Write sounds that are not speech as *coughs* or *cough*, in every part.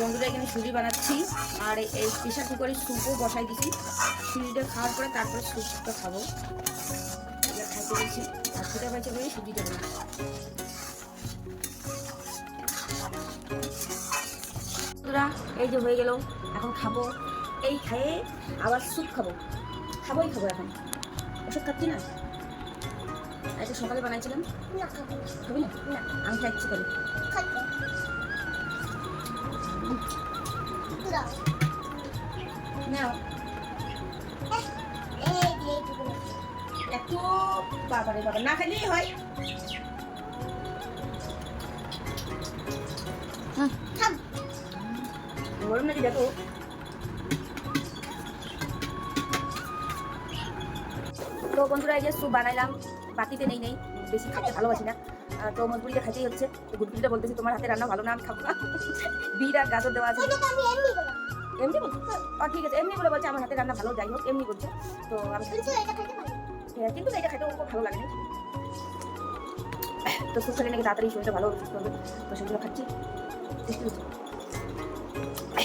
বন্ধুরা, এখানে সুজি বানাচ্ছি। আর এই- প্রেশার কুকারে স্যুপও বসাই দিছি। সুজিটা খাওয়ার পরে তারপরে স্যুপটা খাব। এটা খাইতে দিচ্ছি আর সুজিটা বানাচ্ছি। বন্ধুরা, এই যে হয়ে গেল, এখন খাব। এই খেয়ে আবার স্যুপ খাব। খাবোই খাব এখন। ওষুধ খাচ্ছি না? আজকে সকালে বানাইছিলাম। খাব না? আমি খাচ্ছি তাহলে। নাও। এত বাবারে বাবা না খেলেই হয়। গরম নাকি দেখো। তো বন্ধুরা এই যে স্যুপ বানাইলাম। বাকিতে নেই নেই। বেশি খেতে ভালোবাসি না। তো মজবুরিটা খাইতেই হচ্ছে। তো গুডগুলিটা বলতেছি তোমার হাতে রান্না ভালো না আমি খাব না। বিট আর গাজর দেওয়া আছে। এমনি বলছো? ঠিক আছে এমনি বলে বলছে আমার হাতে রান্না ভালো যাই হোক এমনি বলছে। তো আমি হ্যাঁ, কিন্তু এটা খেতে খুব ভালো লাগে না তো সুস্থ নাকি তাড়াতাড়ি শরীরটা ভালো সুস্থ হবে। তো সেগুলো খাচ্ছি।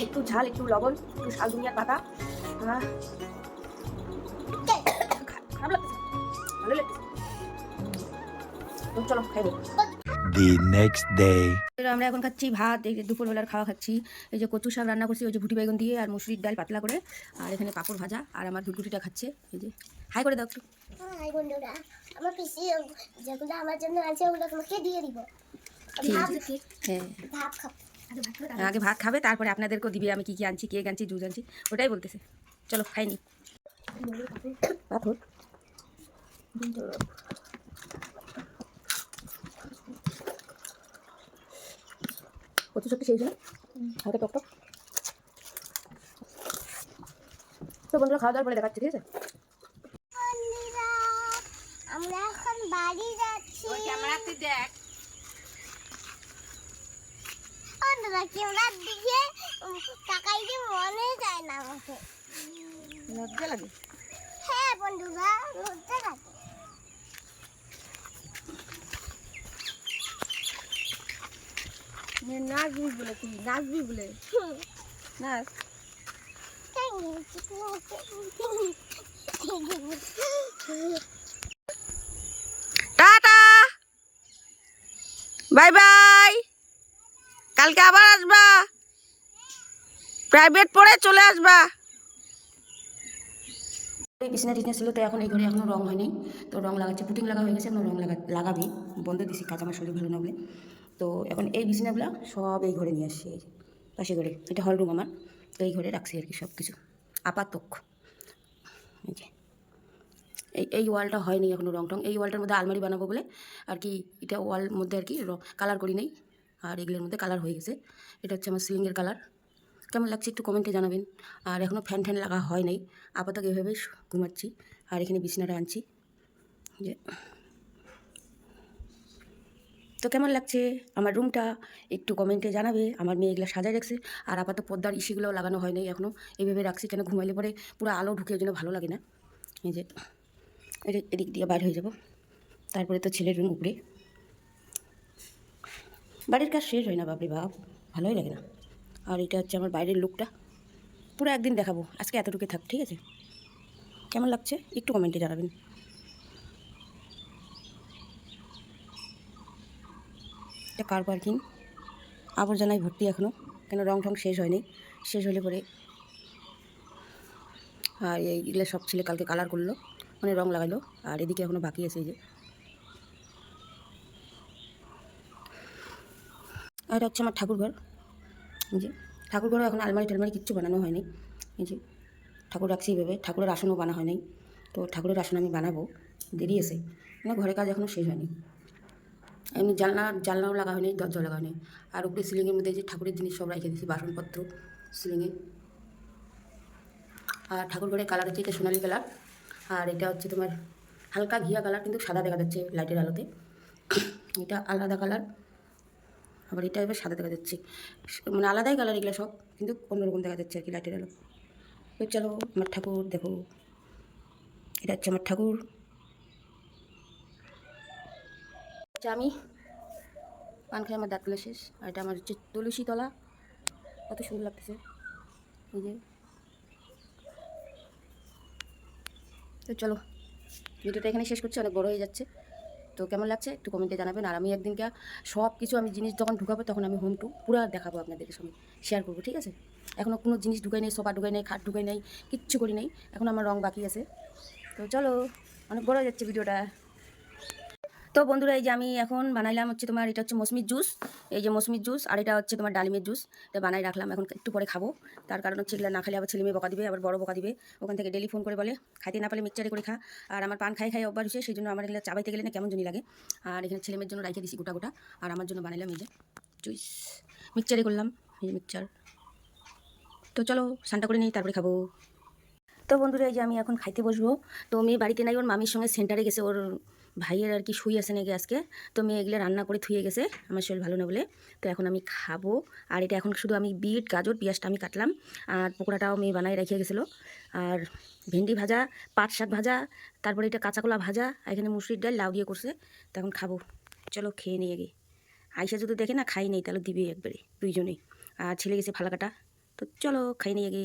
একটু ঝাল একটু লবণ একটু শাল দুনিয়ার পাতা। খারাপ লাগতেছে। ভালো লাগতেছে। তো চলো খাইবো the next day. আমরা এখন খাচ্ছি ভাত এই যে দুপুরবেলার খাওয়া খাচ্ছি। এই যে কচু শাক রান্না করছি ওই যে ভুটি বেগুন দিয়ে আর মুসুরির ডাল পাতলা করে। আর এখানে পাঁপড় ভাজা আর আমার ধুটগুটিটা খাচ্ছে। এই যে হাই করে দাও একটু। হাই বন্ধুরা আমার পিসি যেগুলো আমার জন্য আছে ওগুলো তোমাকে দিয়ে দিব। হ্যাঁ। ভাত খাব। আগে ভাত খাব তারপরে আপনাদেরকেও দিবে। আমি কি কি আনছি কে আনছি জুস আনছি ওটাই বলতেছে। চলো খাইনি সত্যি সেই জন্য। হালকা টক টক। তো বন্ধুরা খাওয়া দাওয়ার পরে দেখাচ্ছি ঠিক আছে? আমরা এখন বাড়ি যাচ্ছি। দেখ। বন্ধুরা ক্যামেরার দিকে তাকাইতে মনে যায় না আমাকে। লজ্জা লাগে? হ্যাঁ বন্ধুরা লজ্জা লাগে। নাচবি বলে, তুই নাচবি বলে। নাচ। টাটা। Bye bye. কালকে আবার আসবা। প্রাইভেট পড়ে চলে আসবা। বিছনা টিছনা ছিল, তো এখন এই ঘরে এখনও রং হয়নি। তো রং লাগাচ্ছে, পুটিং লাগা হয়ে গেছে, এখন রং লাগা লাগাবি। বন্ধ দিছি, কাজ আমার শরীর ভালো না বলে। তো এখন এই বিছনাগুলো সব এই ঘরে নিয়ে আসছি, এই পাশে ঘরে। এটা হল রুম আমার, তো এই ঘরে রাখছি আর কি সব কিছু আপাতক। এই যে। এই এই ওয়ালটা হয়নি এখনও রং টং এই ওয়ালটার মধ্যে আলমারি বানাবো বলে আর কি এটা ওয়াল মধ্যে আর কি কালার করি নেই। আর এগুলোর মধ্যে কালার হয়ে গেছে। এটা হচ্ছে আমার সিলিংয়ের কালার কেমন লাগছে একটু কমেন্টে জানাবেন। আর এখনও ফ্যান ফ্যান লাগা হয় নাই। আপাতত এভাবে শু- ঘুমাচ্ছি। আর এখানে বিছনাটা আনছি। যে তো কেমন লাগছে? আমার রুমটা একটু কমেন্টে জানাবে। আমার মেয়ে এগুলো সাজায় রাখছে। আর আপাতত পর্দার ইসিগুলো লাগানো হয় নাই এখনও এইভাবে রাখছি কেন ঘুমাইলে পরে পুরো আলো ঢুকে ওই জন্য ভালো লাগে না। এই যে এদিক দিয়ে বাইর হয়ে যাব। তারপরে তো ছেলের রুম উপরে। বাড়ির কাজ শেষ হয় না, বাপরে বাপ। ভালোই লাগে না। আর এটা হচ্ছে আমার বাইরের লুকটা পুরো একদিন দেখাবো। আজকে এতটুকু থাক, ঠিক আছে? কেমন লাগছে? একটু কমেন্টে জানাবেন। এটা কার পার্কিং আবর্জনায় ভর্তি এখনও কেন রং টং শেষ হয়নি? শেষ হলে পরে আর এইগুলো সব ছেলে কালকে কালার করল মানে রং লাগালো, আর এদিকে এখনও বাকি আছে যে। আর এটা হচ্ছে আমার ঠাকুরঘর। যে, ঠাকুরঘরও এখন আলমারি টালমারি কিচ্ছু বানানো হয়নি। এই যে, ঠাকুর রাখছি এইভাবে ঠাকুরের আসনও বানা হয়নি। তো ঠাকুরের আসন আমি বানাবো, দেরি আছে। মানে ঘরের কাজ এখনও শেষ হয়নি। এমনি জানলা, জানলাও লাগা হয়নি, দরজাও লাগা হয়নি। আর উপরে সিলিংয়ের মধ্যে যে ঠাকুরের জিনিস সব রেখে দিয়েছি, বাসনপত্র, সিলিংয়ে। আর ঠাকুর ঘরের কালার হচ্ছে এটা সোনালি কালার আর এটা হচ্ছে তোমার হালকা ঘিয়া কালার কিন্তু সাদা দেখা যাচ্ছে লাইটের আলোতে। *coughs* এটা আলাদা কালার আবার এটা এবার সাদা দেখা যাচ্ছে। মানে আলাদাই কালার এগুলো সব, কিন্তু অন্যরকম দেখা যাচ্ছে আর কি লাইটের আলো। তো চলো আমার ঠাকুর দেখো। এটা হচ্ছে আমার ঠাকুর। আমি। পান খাই আমার দাঁতগুলো শেষ। আর এটা আমার হচ্ছে তুলসী তলা। কত সুন্দর লাগতেছে। এই যে। তো চলো, ভিডিওটা এখানে শেষ করছি, অনেক বড় হয়ে যাচ্ছে। তো কেমন লাগছে একটু কমেন্টে জানাবেন। আর আমি একদিনকে সব কিছু আমি জিনিস যখন ঢুকাবো তখন আমি হোম টু পুরো দেখাবো আপনাদের সঙ্গে। শেয়ার করব, ঠিক আছে? এখনও কোনো জিনিস ঢুকাই নেই, সোফা ঢুকাই নেই, খাট ঢুকাই নেই, কিচ্ছু করি নেই। এখন আমার রং বাকি আছে। তো চলো, অনেক বড় হয়ে যাচ্ছে ভিডিওটা। তো বন্ধুরা, এই যে আমি এখন বানাইলাম হচ্ছে তোমার, এটা হচ্ছে মৌসুমির জুস। এই যে মৌসুমির জুস, আর এটা হচ্ছে তোমার ডালিমের জুস। এটা বানাই রাখলাম, এখন একটু পরে খাব। তার কারণ হচ্ছে এগুলো না খেলে আবার ছেলে মেয়ে বকা দিবে, আবার বড় বকা দিবে। ওখান থেকে ডেলি ফোন করে বলে, খাইতে না পারলে মিক্সচারে করে খা। আর আমার পান খাই খাই অভ্যাস হচ্ছে সেই জন্য আমার এগুলো চাবাইতে গেলে না কেমন জনি লাগে। আর এখানে ছেলে মেয়ের জন্য রাইখে দিছি গোটা গোটা। আর আমার জন্য বানাইলাম এই যে জুস। মিক্সচারে করলাম, এই যে তো চলো, স্নানটা করে নিই, তারপরে খাব। তো বন্ধুরা, এই যে আমি এখন খাইতে বসবো। তো মেয়ে বাড়িতে নাই, ওর মামির সঙ্গে সেন্টারে গেছে, ওর ভাইয়ের আর কি শুই আছে নাকি আজকে? তো মেয়ে এগুলো রান্না করে থুয়ে গেছে, আমার শরীর ভালো না বলে। তো এখন আমি খাব। আর এটা এখন শুধু আমি বিট, গাজর, পেঁয়াজটা আমি কাটলাম। আর পকোড়াটাও মেয়ে বানাই রেখে গেছিল। আর ভেন্ডি ভাজা, পাট শাক ভাজা, তারপরে এটা কাঁচা কলা ভাজা এখানে মুসুরির ডাল, লাউ দিয়ে করছে। তো এখন খাব। চলো খেয়ে নিয়ে গে আইসা যদি দেখে না, খাই নেই, তাহলে দিবে একবারে, দুইজনেই। আর ছেলে গেছে ফালাকাটা। তো চলো, খাই নিয়ে গে